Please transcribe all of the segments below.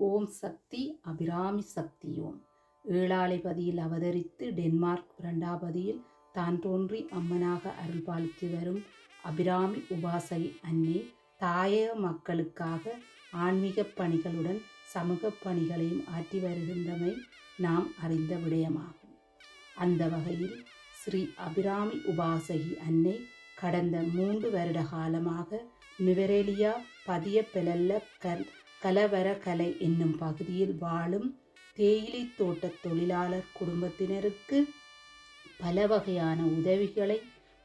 ஓம் சக்தி அபிராமி சக்தி ஓம். ஏழாலைபதியில் அவதரித்து டென்மார்க் இரண்டாபதியில் தான் தோன்றி அம்மனாக அருள்பாலித்து வரும் அபிராமி உபாசை அன்னை தாயக மக்களுக்காக ஆன்மீக பணிகளுடன் சமூக பணிகளையும் ஆற்றி வருகின்றமை நாம் அறிந்த விடயமாகும். அந்த வகையில் ஸ்ரீ அபிராமி உபாசகி அன்னை கடந்த மூன்று வருட காலமாக நுவரெலியா பதிய பெலல்ல கல் கலவர கலை என்னும் பகுதியில் வாழும் தேயிலை தோட்ட தொழிலாளர் குடும்பத்தினருக்கு பல வகையான உதவிகளை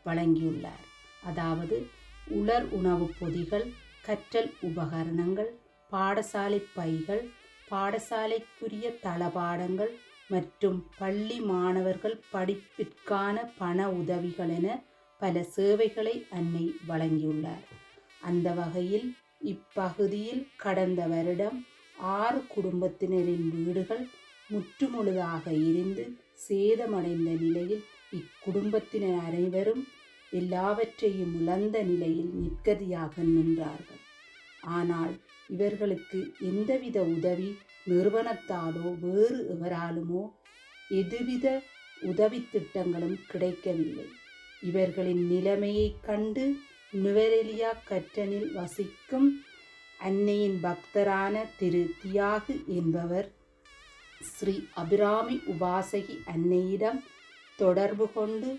வழங்கியுள்ளார். அதாவது உலர் உணவுப் பொதிகள் கற்றல் உபகரணங்கள் பாடசாலை பைகள் பாடசாலைக்குரிய தளபாடங்கள் மற்றும் பள்ளி மாணவர்கள் படிப்பிற்கான பண உதவிகள் என பல சேவைகளை அன்னை வழங்கியுள்ளார். அந்த வகையில் இப்பகுதியில் கடந்த வருடம் ஆறு குடும்பத்தினரின் வீடுகள் முற்றுமுழுதாக இருந்து சேதமடைந்த நிலையில் இக்குடும்பத்தினர் அனைவரும் எல்லாவற்றையும் இழந்த நிலையில் நிற்கதியாக நின்றார்கள். ஆனால் இவர்களுக்கு எந்தவித உதவி நிறுவனத்தாலோ வேறு எவராலுமோ எதுவித உதவி திட்டங்களும் கிடைக்கவில்லை. இவர்களின் நிலைமையை கண்டு நுவரெலியா கற்றனில் வசிக்கும் அன்னையின் பக்தரான திரு தியாகு என்பவர் ஸ்ரீ அபிராமி உபாசகி அன்னையிடம் தொடர்பு கொண்டு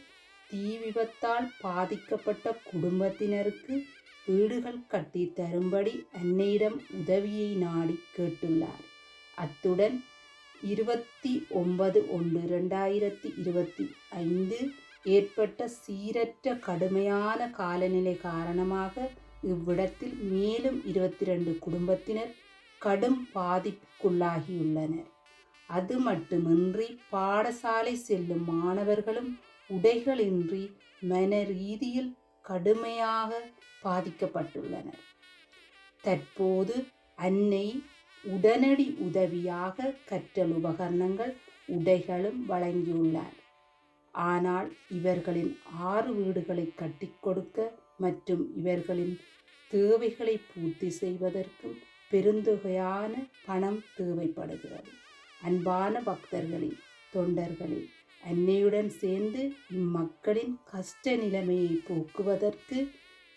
தீ விபத்தால் பாதிக்கப்பட்ட குடும்பத்தினருக்கு வீடுகள் கட்டி தரும்படி அன்னையிடம் உதவியை நாடி கேட்டுள்ளார். அத்துடன் இருபத்தி ஒன்பது ஒன்று ரெண்டாயிரத்தி இருபத்தி ஐந்து ஏற்பட்ட சீரற்ற கடுமையான காலநிலை காரணமாக இவ்விடத்தில் மேலும் இருபத்தி ரெண்டு குடும்பத்தினர் கடும் பாதிப்புக்குள்ளாகியுள்ளனர். அது மட்டுமின்றி பாடசாலை செல்லும் மாணவர்களும் உடைகளின்றி மன ரீதியில் கடுமையாக பாதிக்கப்பட்டுள்ளனர். தற்போது அன்னை உடனடி உதவியாக கற்றல் உபகரணங்கள் உடைகளும் வழங்கியுள்ளார். ஆனால் இவர்களின் ஆறு வீடுகளை கட்டி கொடுக்க மற்றும் இவர்களின் தேவைகளை பூர்த்தி செய்வதற்கும் பெருந்தொகையான பணம் தேவைப்படுகிறது. அன்பான பக்தர்களே தொண்டர்களே அன்னையுடன் சேர்ந்து இம்மக்களின் கஷ்ட நிலைமையை போக்குவதற்கு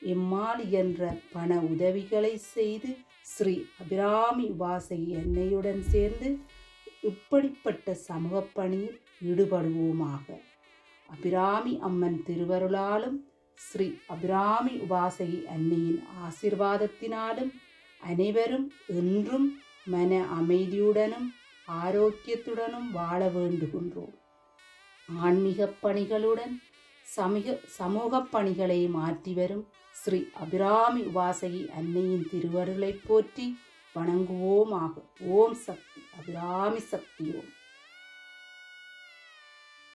எம்மால் என்ற பண உதவிகளை செய்து ஸ்ரீ அபிராமி உபாசகி அன்னையுடன் சேர்ந்து இப்படிப்பட்ட சமூக பணியில் ஈடுபடுவோமாக. அபிராமி அம்மன் திருவருளாலும் ஸ்ரீ அபிராமி உபாசகி அன்னையின் ஆசிர்வாதத்தினாலும் அனைவரும் என்றும் மன அமைதியுடனும் ஆரோக்கியத்துடனும் வாழ வேண்டுகின்றோம். ஆன்மீக பணிகளுடன் சமூக சமூக பணிகளை மாற்றி வரும் ஸ்ரீ அபிராமி உபாசகி அன்னையின் திருவருளை போற்றி வணங்குவோமாக. ஓம் சக்தி அபிராமி சக்தி ஓம்